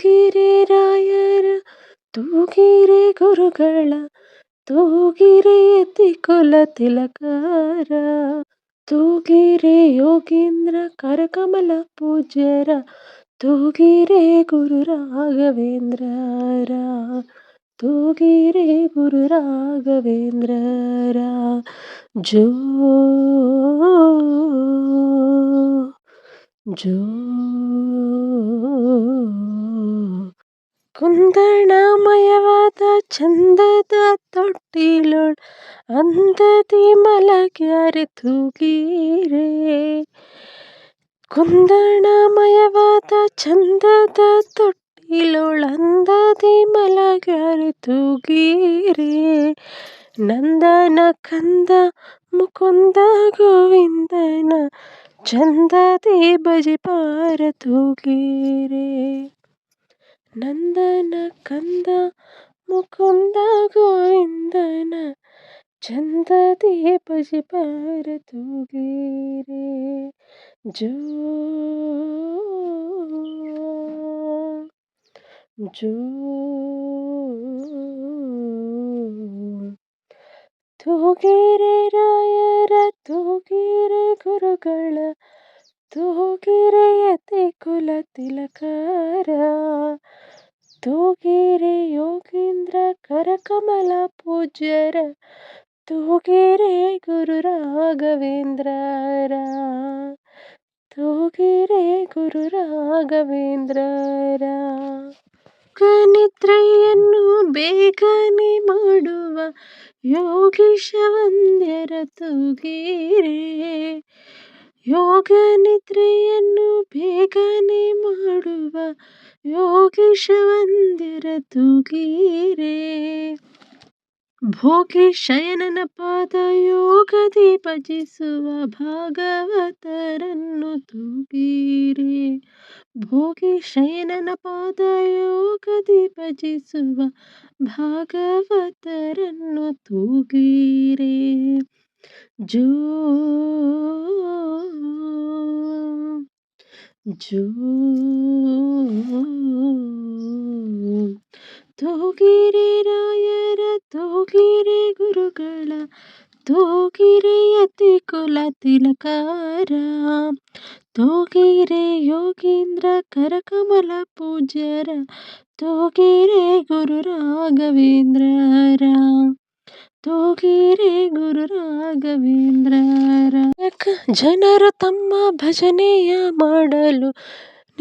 ತೂಗಿರೆ ರಾಯರ ತೂಗಿರೆ ಗುರುಗಳ ತೂಗಿರೆ ಯತಿಕುಲ ತಿಲಕರ ತೂಗಿರೆ ಯೋಗೀಂದ್ರ ಕರಕಮಲ ಪೂಜ್ಯರ ತೂಗಿರೆ ಗುರು ರಾಘವೇಂದ್ರರ ತೂಗಿರೆ ಗುರು ರಾಘವೇಂದ್ರರ ಜೋ ಜೋ ಕುಂದಣಮಯವಾದ ಚಂದದ ತೊಟ್ಟಿಲೊಳ್ ಅಂದದಿ ಮಲಗ್ಯಾರೆ ತೂಗೀರೆ ಕುಂದಣಮಯವಾದ ಚಂದದ ತೊಟ್ಟಿಲೊಳ್ ಅಂದದಿ ಮಲಗ್ಯಾರೆ ತೂಗೀರೆ ನಂದನ ಕಂದ ಮುಕುಂದ ಗೋವಿಂದನ ಚಂದದಿ ಬಜಿಪಾರ ತೂಗೀರೆ ನಂದನ ಕಂದ ಮುಕುಂದ ಗೋವಿಂದನ ಚಂದದಿ ಬಜಿಪಾರ ತೂಗೀರೆ ಜೋ ಜೋ ತೂಗೇರೆ ರಾಯರ, ತೂಗೇರೆ ಗುರುಗಳ, ತೂಗಿರೆಯತೆ ಕುಲ ತಿಲಕರ. ತೂಗಿರೆ ಯೋಗೀಂದ್ರ ಕರಕಮಲ ಪೂಜ್ಯರ, ತೂಗೇರೆ ಗುರು ರಾಘವೇಂದ್ರರ, ತೂಗೇರೆ ಗುರು ರಾಘವೇಂದ್ರರ. ನಿದ್ರೆಯನ್ನು ಬೇಗನೆ ಮಾಡುವ ಯೋಗೀಶ ವಂದ್ಯರ ತೂಗೇರೆ, ಯೋಗ ನಿದ್ರೆಯನ್ನು ಬೇಗನೆ ಮಾಡುವ ಯೋಗೀಶ ವಂದ್ಯರ ತುಗೀರೆ. ಭೋಗಿ ಶಯನನ ಪಾದ ಯೋಗದಿ ಭಜಿಸುವ ಭಾಗವತರನ್ನು ತೂಗೀರೆ ಭೋಗಿ ಶಯನನ ಪಾದ ಯೋಗದಿ ಭಜಿಸುವ ಭಾಗವತರನ್ನು ತೂಗಿರೆ. ಜೋ ಜೋ ತೂಗಿರೆ ರಾಯರ ತೂಗಿರೆ ಗುರುಗಳ ತೂಗಿರೆ ಯತಿ ಕುಲ ತಿಲಕರ ತೂಗಿರೆ ಯೋಗೀಂದ್ರ ಕರಕಮಲ ಪೂಜ್ಯರ ತೂಗಿರೆ ಗುರು ರಾಘವೇಂದ್ರರ ತೂಗಿರೆ ಗುರು ರಾಘವೇಂದ್ರರ ಜನರು ತಮ್ಮ ಭಜನೆಯ ಮಾಡಲು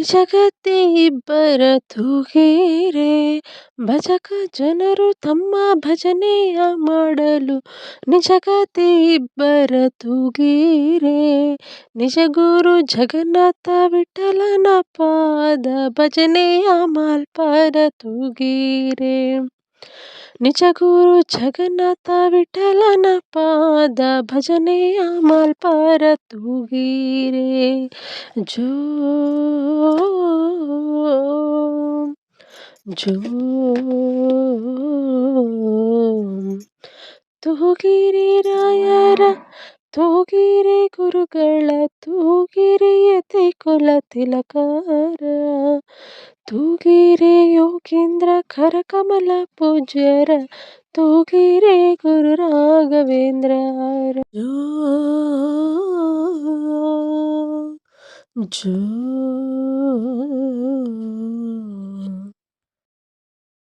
ನಿಜಗತಿ ಇಬ್ಬರ ತೂಗೇರೆ, ಭಜಕ ಜನರು ತಮ್ಮ ಭಜನೆಯ ಮಾಡಲು ನಿಜಗತಿ ಇಬ್ಬರ ತೂಗಿರೆ. ನಿಜ ಗುರು ಜಗನ್ನಾಥ ವಿಠಲನ ಪಾದ ಭಜನೆಯ ಮಾಲ್ಪರ ತೂಗಿರೆ. ನಿಜ ಗುರು ಜಗನ್ನಾಥ ವಿಠಲನ ಪಾದ ಭಜನೆಯ ಮಾಲ್ಪರ ತೂಗಿರೆ ಜೋ ಜೋ ತೂಗಿರೆ ರಾಯರ ತೂಗಿರೆ ಗುರುಗಳ ತೂಗಿರೆ ಯತಿ ಕುಲ ತಿಲಕರ ತೂಗಿರೆ ಯೋಗೀಂದ್ರ ಕರಕಮಲ ಪೂಜ್ಯರ ತೂಗಿರೆ ಗುರು ರಾಘವೇಂದ್ರರ ಜೋ ಜೋ